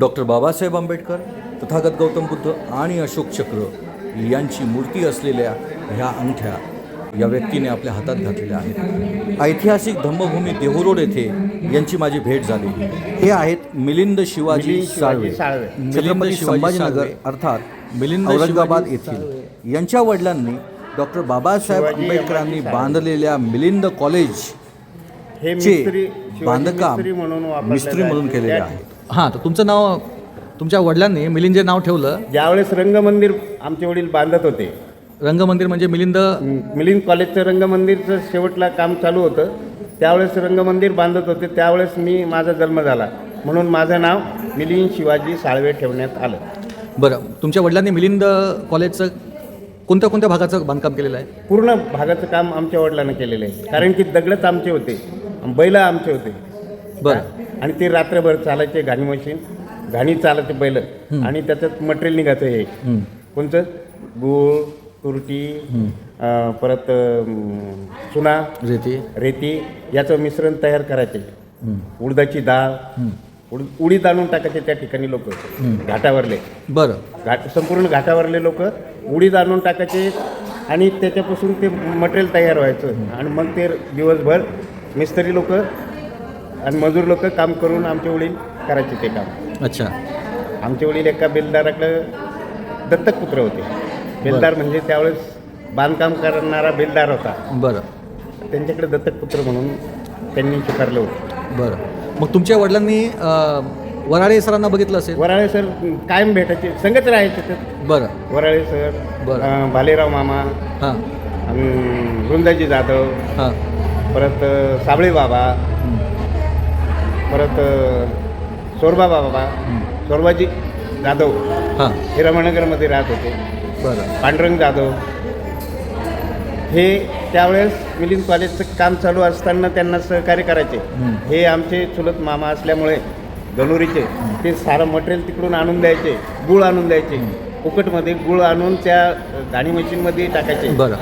Doctor Babasaheb Ambedkar Tathagata Gautam Buddha आणि अशोक चक्र यांची मूर्ती असलेल्या ह्या अंगठ्या या व्यक्तीने आपल्या हातात घातलेल्या आहेत. ऐतिहासिक धम्मभूमी देहुरोड येथे यांची माझी भेट झाली. हे आहेत मिलिंद शिवाजी मिलिंद साळवे. छत्रपती संभाजीनगर अर्थात मिलिंद औरंगाबाद येथील. यांच्या वडिलांनी डॉक्टर बाबासाहेब आंबेडकरांनी. बांधलेल्या मिलिंद कॉलेज हे बांधकाम मिस्त्री म्हणून. केलेले आहे. हां तर तुमचं नाव तुमच्या वडिलांनी मिलिंद जे नाव ठेवलं. ज्यावेळेस रंगमंदिर आमचे वडील बांधत होते रंगमंदिर म्हणजे मिलिंद? मिलिंद कॉलेजचं रंगमंदिरचं शेवटला काम चालू होतं. त्यावेळेस रंगमंदिर बांधत होते त्यावेळेस मी माझा जन्म झाला. म्हणून माझं नाव मिलिंद शिवाजी साळवे ठेवण्यात आलं. बरं तुमच्या वडिलांनी मिलिंद कॉलेजचं कोणत्या कोणत्या भागाचं बांधकाम केलेलं आहे? पूर्ण भागाचं काम आमच्या वडिलांना केलेलं आहे. कारण की दगडच आमचे होते बैल आमचे होते. बरं. आणि ते रात्रभर चालायचे घाणी मशीन घाणी चालायचे बैल. आणि त्याच्यात मटेरियल निघायचं हे. कोणतं? गूळ तुरटी परत चुना रेती. रेती याचं मिश्रण तयार करायचे. उडदाची डाळ. उड उडीद आणून टाकायचे त्या ठिकाणी लोक. घाटावरले. बरं. घाट संपूर्ण घाटावरले लोक उडीद आणून टाकायचे आणि त्याच्यापासून ते मटेरियल तयार व्हायचं. आणि मग ते दिवसभर मिस्त्री लोक आणि मजूर लोक काम करून आमचे वडील करायचे ते काम. अच्छा. आमचे वडील एका बेलदाराकडे दत्तक पुत्र होते. बेलदार म्हणजे त्यावेळेस बांधकाम करणारा बेलदार होता. बरं. त्यांच्याकडे दत्तक पुत्र म्हणून त्यांनी स्वीकारलं होतं. बरं. मग तुमच्या वडिलांनी अं, वराडे सरांना बघितलं असेल? वराळे सर कायम भेटायचे संगत राहायचे तर बरं. वराळे सर बरं. भालेराव मामा हां. वृंदाजी जाधव हां. परत साबळे बाबा परत सोरबा बाबा सोरबाजी जाधव हां. हे रमानगरमध्ये राहत होते. बरं. पांडुरंग जाधव. हे त्यावेळेस मिलिंद कॉलेजचं काम चालू असताना त्यांना सहकार्य करायचे. हं. आमचे चुलत मामा असल्यामुळे गणुरीचे ते सारं मटेरियल तिकडून आणून द्यायचे गुळ आणून द्यायचे. फुकटमध्ये गुळ आणून त्या गाणी मशीनमध्ये टाकायचे. बरं.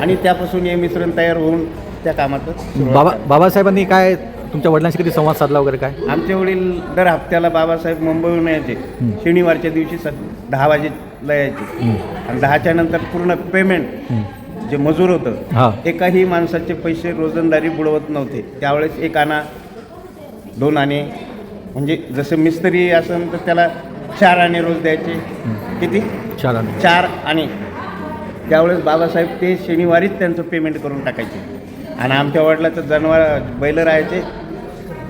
आणि त्यापासून हे मिश्रण तयार होऊन त्या कामात बाबा बाबासाहेबांनी काय तुमच्या वडिलांशी कधी संवाद साधला वगैरे काय? आमचे वडील दर हप्त्याला बाबासाहेब मुंबईहून यायचे. शनिवारच्या दिवशी स दहा वाजेला यायचे. आणि दहाच्या नंतर पूर्ण पेमेंट जे मजूर होतं एकाही माणसाचे पैसे रोजंदारी बुडवत नव्हते. त्यावेळेस एक आणा दोन आणे. म्हणजे जसं मिस्त्री असेल तर त्याला चार आणे रोज द्यायचे. किती? चालाने चार आणे. त्यावेळेस बाबासाहेब ते शनिवारीच त्यांचं पेमेंट करून टाकायचे. आणि आमच्या वडिलाचं जनावर बैल राहायचे.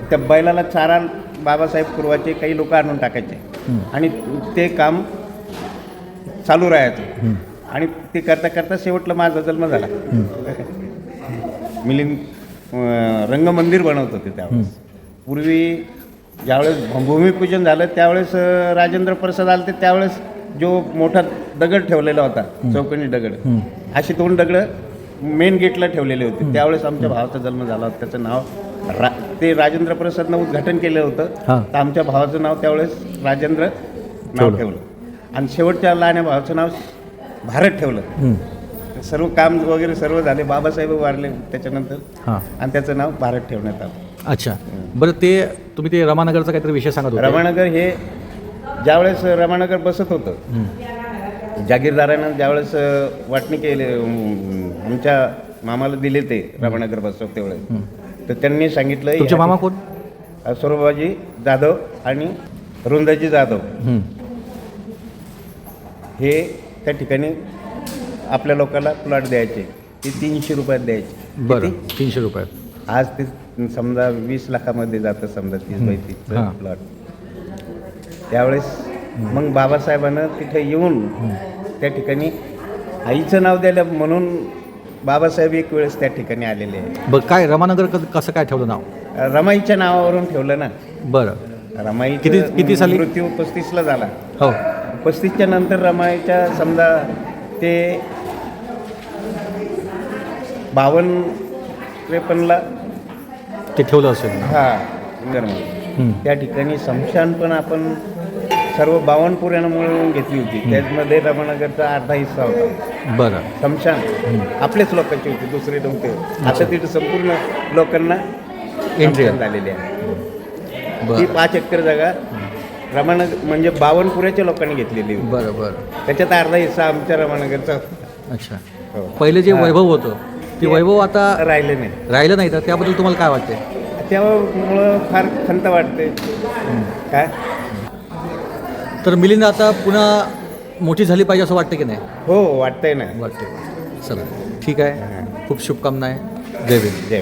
त्या बैलाला चारा बाबासाहेब पुरवायचे काही लोक आणून टाकायचे. आणि ते काम चालू राहायचं. आणि ते करता करता शेवटला माझा जन्म झाला. मिलिंद रंगमंदिर बनवत होते त्यावेळेस पूर्वी ज्यावेळेस भूमिपूजन झालं त्यावेळेस राजेंद्र प्रसाद आले त्यावेळेस जो मोठा दगड ठेवलेला होता चौकणी दगड. अशी दोन दगड मेन गेटला ठेवलेले होते. त्यावेळेस आमच्या भावाचा जन्म झाला होता. त्याचं नाव रा ते राजेंद्र प्रसादनं उद्घाटन केलं होतं. तर आमच्या भावाचं नाव त्यावेळेस राजेंद्र नाव ठेवलं. आणि शेवटच्या लहान्या भावाचं नाव भारत ठेवलं. सर्व काम वगैरे सर्व झाले. बाबासाहेब वारले त्याच्यानंतर. आणि त्याचं नाव भारत ठेवण्यात आलं. अच्छा. बरं ते तुम्ही ते रमानगरचा काहीतरी विषय सांगत होते. रमानगर हे ज्यावेळेस रमानगर बसत होतं. जागीरदारानं ज्यावेळेस वाटणी केली आमच्या मामाला दिले ते रमानगर बसव त्यावेळेस तर त्यांनी सांगितलं तुमचे मामा कोण? सौरभाजी जाधव आणि रुंदाजी जाधव. हं. त्या ठिकाणी आपल्या लोकांना प्लॉट द्यायचे. ते तीनशे रुपयात द्यायचे. बरं तीनशे रुपये आज ते समजा वीस लाखामध्ये जातं समजा तीस बाय तीसचं. प्लॉट. त्यावेळेस मग बाबासाहेबांना तिथे येऊन त्या ठिकाणी आईचं नाव द्यायला म्हणून बाबासाहेब एक वेळेस त्या ठिकाणी आलेले बरं काय रमानगर क- कसं काय ठेवलं नाव? रमाईच्या नावावरून ठेवलं ना. बरं. रमाई किती- किती साली? मृत्यू पस्तीसला झाला. हो. पस्तीसच्या नंतर रमाईच्या समजा ते बावन्न त्रेपन्नला ते ठेवलं असेल हा निर्मळ हं. त्या ठिकाणी समशान पण आपण सर्व बावन्न पुऱ्यानं मिळवून घेतली होती. त्यामध्ये रमानगरचा अर्धा हिस्सा होता. बरं. समशान आपलेच लोकांची होती दुसरे नव्हते. आता तिथे संपूर्ण लोकांना समशान झालेली आहे. ती पाच एकर जागा रमानगर म्हणजे बावनपुऱ्याच्या लोकांनी घेतलेली होती. बरं बरं. त्याच्यात अर्धा हिस्सा आमच्या रमानगरचा होता. अच्छा. हो. पहिले जे. वैभव होतं ते वैभव आता राहिले नाही. राहिलं नाही तर त्याबद्दल तुम्हाला काय वाटते त्यामुळं फार खंत वाटते. काय? तर मिलिंद आता पुन्हा मोठी झाली पाहिजे असं वाटतं की नाही? हो वाटतंय ना. वाटते चला ठीक आहे. खूप शुभकामना आहे. जय भीम. जय